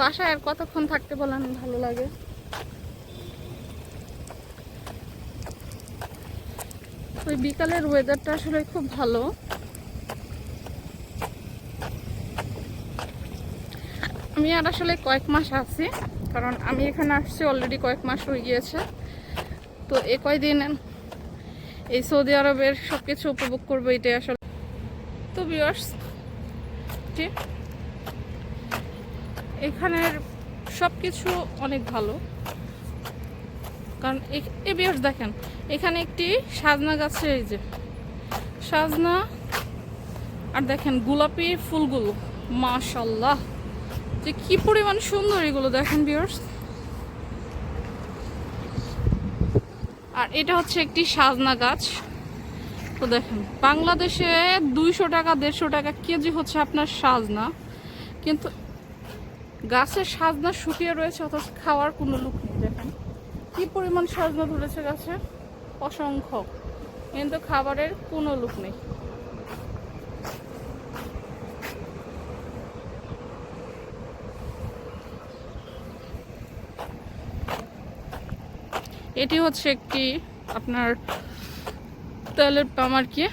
বাসায় আর কতক্ষণ থাকতে বলেন ভালো লাগে। ওই বিকালের ওয়েদারটা আসলে খুব ভালো। আমি আর আসলে কয়েক মাস আছি, কারণ আমি এখানে আসছি অলরেডি কয়েক মাস হয়ে গিয়েছে। তো এ কয়দিন এই সৌদি আরবের সব কিছু উপভোগ করব, এটাই আসলে। তো বিয়ার্স যে এখানের সব কিছু অনেক ভালো। কারণ এ বিয়ার্স দেখেন, এখানে একটি সাজনা গাছে এই যে, সাজনা, আর দেখেন গোলাপি ফুলগুলো, মাশাল্লাহ, যে কি পরিমাণ সুন্দর এগুলো দেখেন বিয়ার্স। আর এটা হচ্ছে একটি সাজনা গাছ। তো দেখেন, বাংলাদেশে দুইশো টাকা, দেড়শো টাকা কেজি হচ্ছে আপনার সাজনা। কিন্তু গাছের সাজনা শুকিয়ে রয়েছে অথচ খাওয়ার কোনো লুক নেই, দেখেন। কি পরিমাণ সাজনা ধরেছে গাছে? অসংখ্য। কিন্তু খাবারের কোনো লুক নেই। এটি হচ্ছে একটি আপনার তেলের পাম আর কি?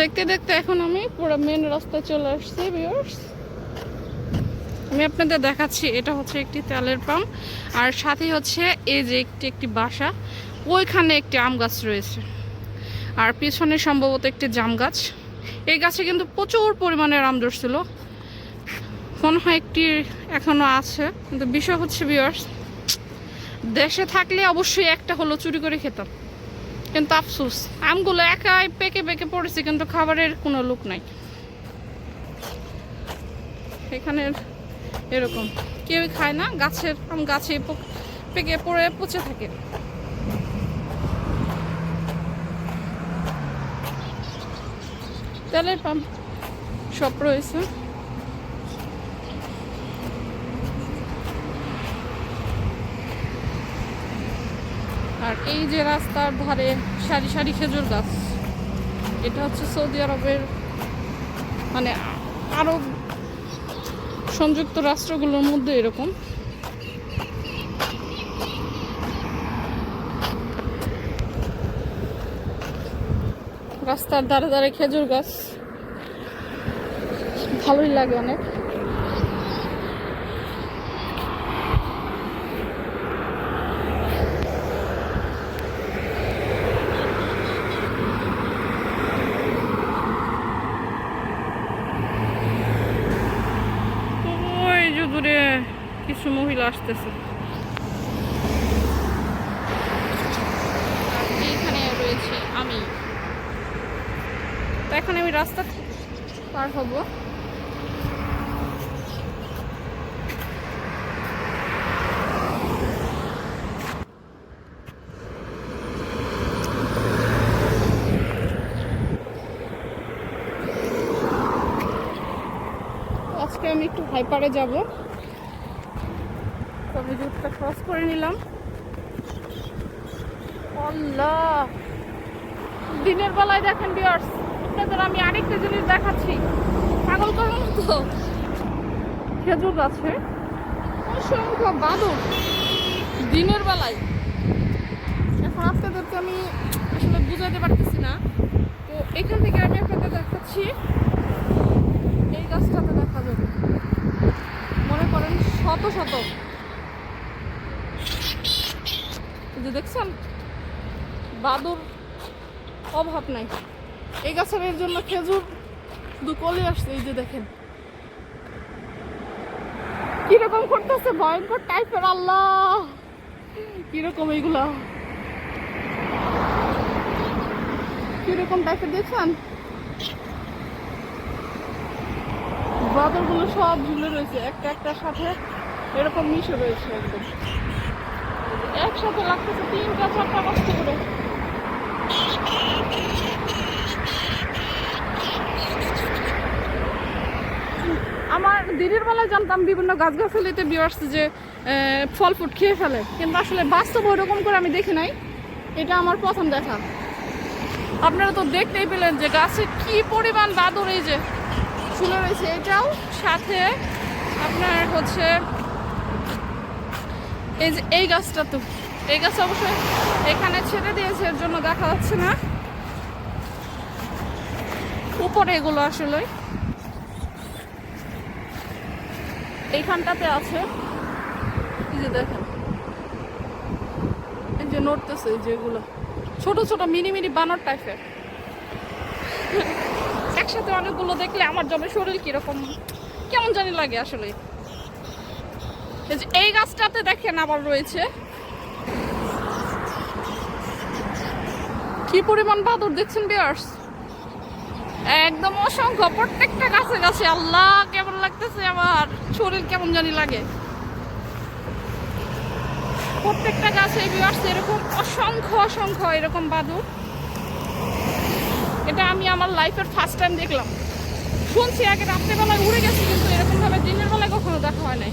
দেখতে দেখতে এখন আমি পুরো মেন রাস্তায় চলে আসছি ভিউয়ার্স আমি আপনাদের দেখাচ্ছি, এটা হচ্ছে একটি তেলের পাম্প। আর সাথে হচ্ছে এই যে একটি একটি বাসা, ওইখানে একটি আম গাছ রয়েছে। আর পিছনে সম্ভবত একটি জাম গাছ। এই গাছে কিন্তু প্রচুর পরিমাণের আম ধরছিল। মনে হয় একটি এখনও আছে। কিন্তু বিষয় হচ্ছে বিয়ার্স দেশে থাকলে অবশ্যই একটা হলো চুরি করে খেতাম। কিন্তু আফসোস। আমগুলো একাই পেকে পেকে পড়েছে, কিন্তু খাবারের কোনো লোক নাই। এখানে এরকম। কেউই খায় না, গাছের আম গাছে পক- পড়ে, পচে থাকে। তেলের পাম্প সব রয়েছে। আর এই যে রাস্তার ধারে সারি সারি খেজুর গাছ, এটা হচ্ছে সৌদি আরবের মানে আরব সংযুক্ত রাষ্ট্রগুলোর মধ্যে এরকম। রাস্তার ধারে ধারে খেজুর গাছ, ভালোই লাগে অনেক। দূরে কিছু মহিলা আসতেছে। রয়েছে আমি। তো এখন আমি রাস্তা পার হব। আজকে আমি একটু হাইপারে যাব। তো আমি ক্রস করে নিলাম। দিনের বেলায় দেখেন বিয়ার্স আপনাদের আমি আরেকটা জিনিস দেখাচ্ছি। পাগল করার মতো। খেজুর গাছে। অসংখ্য বাদুর দিনের বেলায়। এখন আপনাদেরকে আমি আসলে বুঝাতে পারতেছি না। তো এখান থেকে আমি আপনাদের দেখাচ্ছি। এই গাছটাতে দেখা যাবে। মনে করেন শত শত এই যে দেখছেন? বাদুর অভাব নাই। এই গাছের এর জন্য খেজুর শুধু কলে আসছে, এই যে দেখেন। কীরকম করতেছে? ভয়ঙ্কর টাইপের আল্লাহ! কীরকম এইগুলা? কীরকম টাইপের দেখছেন? বাদরগুলো সব ঝুলে রয়েছে, একটা একটা সাথে এরকম মিশে রয়েছে একদম। একসাথে লাগতেছে তিনটা, চারটা কষ্ট করে। আমার দিদির বেলায় জানতাম বিভিন্ন গাছ গাছগাছালিতে বিয়ার্স যে ফল ফুট খেয়ে ফেলে। কিন্তু আসলে বাস্তব ওরকম করে আমি দেখি নাই। এটা আমার প্রথম দেখা। আপনারা তো দেখতেই পেলেন যে গাছে কি পরিমাণ বাদর এই যে শুনে রয়েছে। এটাও সাথে আপনার হচ্ছে এই যে এই গাছটা তো, এই গাছ অবশ্যই এখানে ছেড়ে দিয়েছে, এর জন্য দেখা যাচ্ছে না। উপরে এগুলো আসলে। এইখানটাতে আছে। এই যে দেখেন। এই যে নড়তেছে যেগুলো ছোট ছোট, মিনি মিনি বানর টাইপের। একসাথে অনেকগুলো দেখলে আমার জমে শরীর কীরকম, কেমন জানি লাগে আসলে। এই গাছটাতে দেখেন আবার রয়েছে। কি পরিমাণ বাদর দেখছেন বিয়ার্স একদম অসংখ্য, প্রত্যেকটা গাছে গাছে। আল্লাহ, কেমন লাগতেছে আমার? শরীর কেমন জানি লাগে। প্রত্যেকটা গাছে বিয়ার্স এরকম অসংখ্য অসংখ্য এরকম বাদুর। এটা আমি আমার লাইফের ফার্স্ট টাইম দেখলাম। শুনছি আগে রাত্রেবেলায় উড়ে গেছি, কিন্তু এরকমভাবে দিনের বেলায় কখনো দেখা হয় নাই।